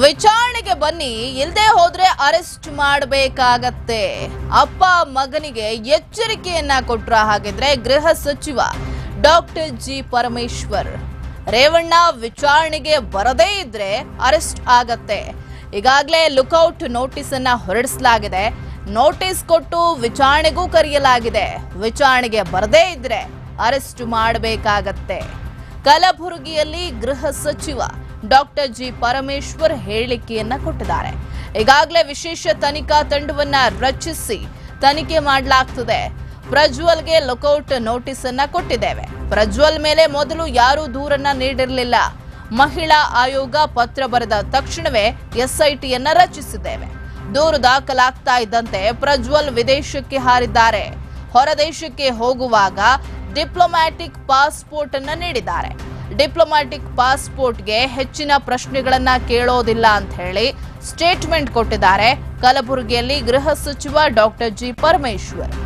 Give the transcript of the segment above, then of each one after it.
ವಿಚಾರಣೆಗೆ ಬನ್ನಿ. ಇಲ್ಲದೆ ಹೋದ್ರೆ ಅರೆಸ್ಟ್ ಮಾಡಬೇಕಾಗತ್ತೆ. ಅಪ್ಪ ಮಗನಿಗೆ ಎಚ್ಚರಿಕೆಯನ್ನ ಕೊಟ್ರ ಹಾಗಿದ್ರೆ ಗೃಹ ಸಚಿವ ಡಾಕ್ಟರ್ ಜಿ ಪರಮೇಶ್ವರ್. ರೇವಣ್ಣ ವಿಚಾರಣೆಗೆ ಬರದೇ ಇದ್ರೆ ಅರೆಸ್ಟ್ ಆಗತ್ತೆ. ಈಗಾಗಲೇ ಲುಕೌಟ್ ನೋಟಿಸ್ ಅನ್ನ ಹೊರಡಿಸಲಾಗಿದೆ. ನೋಟಿಸ್ ಕೊಟ್ಟು ವಿಚಾರಣೆಗೂ ಕರೆಯಲಾಗಿದೆ. ವಿಚಾರಣೆಗೆ ಬರದೇ ಇದ್ರೆ ಅರೆಸ್ಟ್ ಮಾಡಬೇಕಾಗತ್ತೆ. ಕಲಬುರಗಿಯಲ್ಲಿ ಗೃಹ ಸಚಿವ ಡಾಕ್ಟರ್ ಜಿ ಪರಮೇಶ್ವರ್ ಹೇಳಿಕೆಯನ್ನ ಕೊಟ್ಟಿದ್ದಾರೆ. ಈಗಾಗಲೇ ವಿಶೇಷ ತನಿಖಾ ತಂಡವನ್ನ ರಚಿಸಿ ತನಿಖೆ ಮಾಡಲಾಗ್ತದೆ. ಪ್ರಜ್ವಲ್ಗೆ ಲುಕೌಟ್ ನೋಟಿಸ್ ಅನ್ನ ಕೊಟ್ಟಿದ್ದೇವೆ. ಪ್ರಜ್ವಲ್ ಮೇಲೆ ಮೊದಲು ಯಾರೂ ದೂರನ್ನ ನೀಡಿರಲಿಲ್ಲ. ಮಹಿಳಾ ಆಯೋಗ ಪತ್ರ ಬರೆದ ತಕ್ಷಣವೇ ಎಸ್ಐಟಿಯನ್ನ ರಚಿಸಿದ್ದೇವೆ. ದೂರು ದಾಖಲಾಗ್ತಾ ಇದ್ದಂತೆ ಪ್ರಜ್ವಲ್ ವಿದೇಶಕ್ಕೆ ಹಾರಿದ್ದಾರೆ. ಹೊರದೇಶಕ್ಕೆ ಹೋಗುವಾಗ ಡಿಪ್ಲೊಮ್ಯಾಟಿಕ್ ಪಾಸ್ಪೋರ್ಟ್ ಅನ್ನ ನೀಡಿದ್ದಾರೆ. ಡಿಪ್ಲೊಮ್ಯಾಟಿಕ್ ಪಾಸ್ಪೋರ್ಟ್ಗೆ ಹೆಚ್ಚಿನ ಪ್ರಶ್ನೆಗಳನ್ನ ಕೇಳೋದಿಲ್ಲ ಅಂತ ಹೇಳಿ ಸ್ಟೇಟ್ಮೆಂಟ್ ಕೊಟ್ಟಿದ್ದಾರೆ. ಕಲಬುರಗಿಯಲ್ಲಿ ಗೃಹ ಸಚಿವ ಡಾಕ್ಟರ್ ಜಿ ಪರಮೇಶ್ವರ್.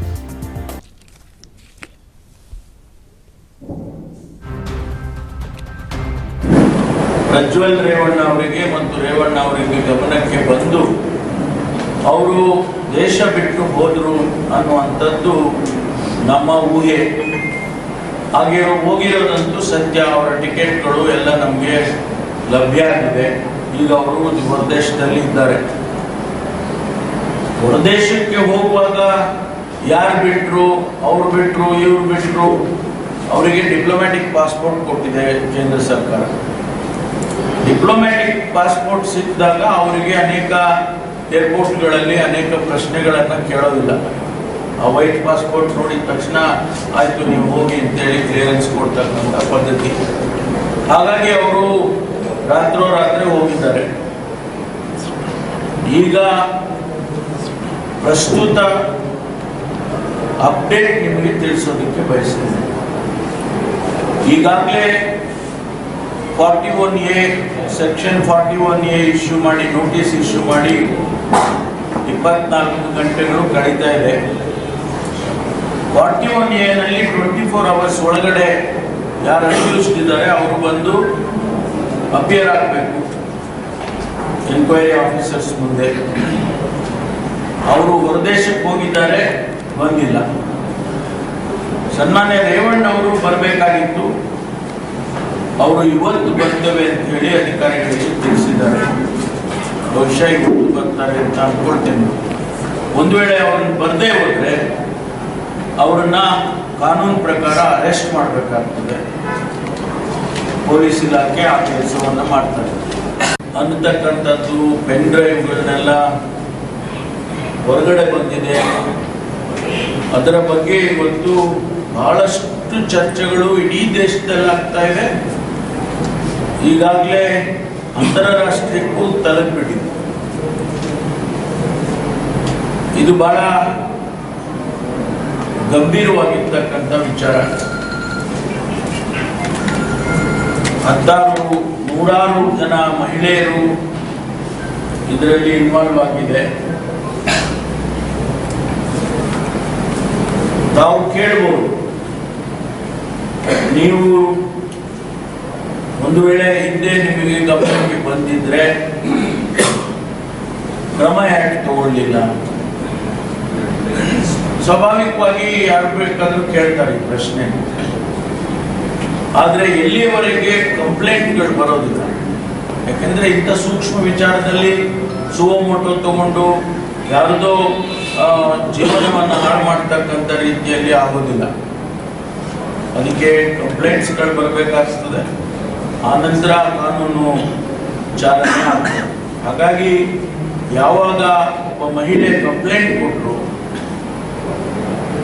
ಪ್ರಜ್ವಲ್ ರೇವಣ್ಣ ಅವರಿಗೆ ಮತ್ತು ರೇವಣ್ಣ ಅವರಿಗೆ ಗಮನಕ್ಕೆ ಬಂದು ಅವರು ದೇಶ ಬಿಟ್ಟು ಹೋದರು ಅನ್ನುವಂಥದ್ದು ನಮ್ಮ ಊಹೆ. ಹಾಗೆ ಹೋಗಿರೋದಂತೂ ಸದ್ಯ ಅವರ ಟಿಕೆಟ್ಗಳು ಎಲ್ಲ ನಮಗೆ ಲಭ್ಯ ಆಗಿದೆ. ಈಗ ಅವರು ಹೊರದೇಶದಲ್ಲಿ ಇದ್ದಾರೆ. ಹೊರದೇಶಕ್ಕೆ ಹೋಗುವಾಗ ಯಾರು ಬಿಟ್ಟರು ಅವ್ರು ಬಿಟ್ಟರು ಇವ್ರು ಬಿಟ್ಟರು ಅವರಿಗೆ ಡಿಪ್ಲೊಮ್ಯಾಟಿಕ್ ಪಾಸ್ಪೋರ್ಟ್ ಕೊಟ್ಟಿದೆ ಕೇಂದ್ರ ಸರ್ಕಾರ. ಡಿಪ್ಲೊಮ್ಯಾಟಿಕ್ ಪಾಸ್ಪೋರ್ಟ್ ಸಿಕ್ಕಿದಾಗ ಅವರಿಗೆ ಅನೇಕ ಏರ್ಪೋರ್ಟ್ಗಳಲ್ಲಿ ಅನೇಕ ಪ್ರಶ್ನೆಗಳನ್ನು ಕೇಳೋದಿಲ್ಲ. ಆ ವೈಟ್ ಪಾಸ್ಪೋರ್ಟ್ ನೋಡಿದ ತಕ್ಷಣ, ಆಯಿತು, ನೀವು ಹೋಗಿ ಅಂತೇಳಿ ಕ್ಲಿಯರೆನ್ಸ್ ಕೊಡ್ತಕ್ಕಂಥ ಪದ್ಧತಿ. ಹಾಗಾಗಿ ಅವರು ರಾತ್ರೋರಾತ್ರಿ ಹೋಗಿದ್ದಾರೆ. ಈಗ ಪ್ರಸ್ತುತ ಅಪ್ಡೇಟ್ ನಿಮಗೆ ತಿಳಿಸೋದಕ್ಕೆ ಬಯಸ್ತೀನಿ. ಈಗಾಗಲೇ forty one A, section forty one A issue ಮಾಡಿ, ನೋಟಿಸ್ ಇಶ್ಯೂ ಮಾಡಿ ಇಪ್ಪತ್ನಾಲ್ಕು ಗಂಟೆಗಳು ಕಳೀತಾ ಇದೆ. ಫಾರ್ಟಿ ಒನ್ ಎನಲ್ಲಿ ಟ್ವೆಂಟಿ ಫೋರ್ ಅವರ್ಸ್ ಒಳಗಡೆ ಯಾರು ಅಕ್ಯೂಸ್ಡ್ ಇದ್ದಾರೆ, ಅವರು ಬಂದು ಅಪಿಯರ್ ಆಗಬೇಕು. ಎನ್ಕ್ವೈರಿ ಆಫೀಸರ್ಸ್ ಮುಂದೆ. ಅವರು ಹೊರದೇಶಕ್ಕೆ ಹೋಗಿದ್ದಾರೆ, ಬಂದಿಲ್ಲ. ಸನ್ಮಾನ್ಯ ರೇವಣ್ಣ ಅವರು ಬರಬೇಕಾಗಿತ್ತು. ಅವರು ಇವತ್ತು ಬರ್ತವೆ ಅಂತ ಹೇಳಿ ಅಧಿಕಾರಿಗಳಿಗೆ ತಿಳಿಸಿದ್ದಾರೆ. ಬಹುಶಃ ಇವತ್ತು ಬರ್ತಾರೆ ಅಂತ ಅಂದ್ಕೊಳ್ತೇನೆ ಒಂದು ವೇಳೆ ಅವ್ರನ್ನ ಬರದೇ ಹೋದ್ರೆ ಅವರನ್ನ ಕಾನೂನು ಪ್ರಕಾರ ಅರೆಸ್ಟ್ ಮಾಡಬೇಕಾಗ್ತದೆ. ಪೊಲೀಸ್ ಇಲಾಖೆ ಆ ಕೆಲಸವನ್ನು ಮಾಡ್ತಾರೆ. ಅನ್ನತಕ್ಕಂಥದ್ದು, ಪೆನ್ ಡ್ರೈವ್ಗಳನ್ನೆಲ್ಲ ಹೊರಗಡೆ ಬಂದಿದೆ. ಅದರ ಬಗ್ಗೆ ಇವತ್ತು ಬಹಳಷ್ಟು ಚರ್ಚೆಗಳು ಇಡೀ ದೇಶದಲ್ಲಿ ಆಗ್ತಾ ಇದೆ. ಈಗಾಗಲೇ ಅಂತಾರಾಷ್ಟ್ರೀಯಕ್ಕೂ ತಲುಪಿಬಿಟ್ಟಿದೆ. ಇದು ಬಹಳ ಗಂಭೀರವಾಗಿರ್ತಕ್ಕಂಥ ವಿಚಾರ. ಹತ್ತಾರು ನೂರಾರು ಜನ ಮಹಿಳೆಯರು ಇದರಲ್ಲಿ ಇನ್ವಾಲ್ವ್ ಆಗಿದೆ. ತಾವು ಕೇಳ್ಬೋದು, ನೀವು ಒಂದು ವೇಳೆ ಹಿಂದೆ ನಿಮಗೆ ಗಮನಕ್ಕೆ ಬಂದಿದ್ರೆ ಕ್ರಮ ಯಾಕೆ ತಗೊಳ್ಳಿಲ್ಲ? ಸ್ವಾಭಾವಿಕವಾಗಿ ಯಾರು ಬೇಕಾದ್ರೂ ಕೇಳ್ತಾರೆ ಈ ಪ್ರಶ್ನೆ. ಆದ್ರೆ ಎಲ್ಲಿಯವರೆಗೆ ಕಂಪ್ಲೇಂಟ್ಗಳು ಬರೋದಿಲ್ಲ? ಯಾಕಂದ್ರೆ ಇಂಥ ಸೂಕ್ಷ್ಮ ವಿಚಾರದಲ್ಲಿ ಸುವಮೋಟೋ ತಗೊಂಡು ಯಾರದೋ ಜೀವನವನ್ನು ಹಾಳು ಮಾಡ್ತಕ್ಕಂಥ ರೀತಿಯಲ್ಲಿ ಆಗೋದಿಲ್ಲ. ಅದಕ್ಕೆ ಕಂಪ್ಲೇಂಟ್ಸ್ಗಳು ಬರಬೇಕಾಗ್ತದೆ. ಆನಂತರ ಕಾನೂನು ಚಾಲನೆ ಹಾಗಾಗಿ ಯಾವಾಗ ಒಬ್ಬ ಮಹಿಳೆ ಕಂಪ್ಲೇಂಟ್ ಕೊಟ್ಟರು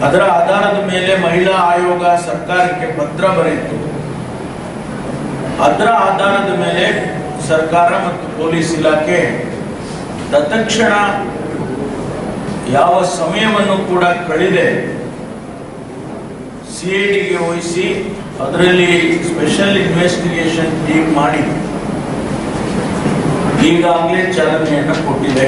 ಅದರ ಆಧಾರದ ಮೇಲೆ ಮಹಿಳಾ ಆಯೋಗ ಸರ್ಕಾರಕ್ಕೆ ಪತ್ರ ಬರೆಯಿತು. ಅದರ ಆಧಾರದ ಮೇಲೆ ಸರ್ಕಾರ ಮತ್ತು ಪೊಲೀಸ್ ಇಲಾಖೆ ತತ್ಕ್ಷಣ ಯಾವ ಸಮಯವನ್ನು ಕೂಡ ಕಳೆದೆ. ಸಿ ವಹಿಸಿ ಅದರಲ್ಲಿ ಸ್ಪೆಷಲ್ ಇನ್ವೆಸ್ಟಿಗೇಷನ್ ಟೀಮ್ ಮಾಡಿ ಈಗಾಗಲೇ ಚಾಲನೆಯನ್ನು ಕೊಟ್ಟಿದೆ.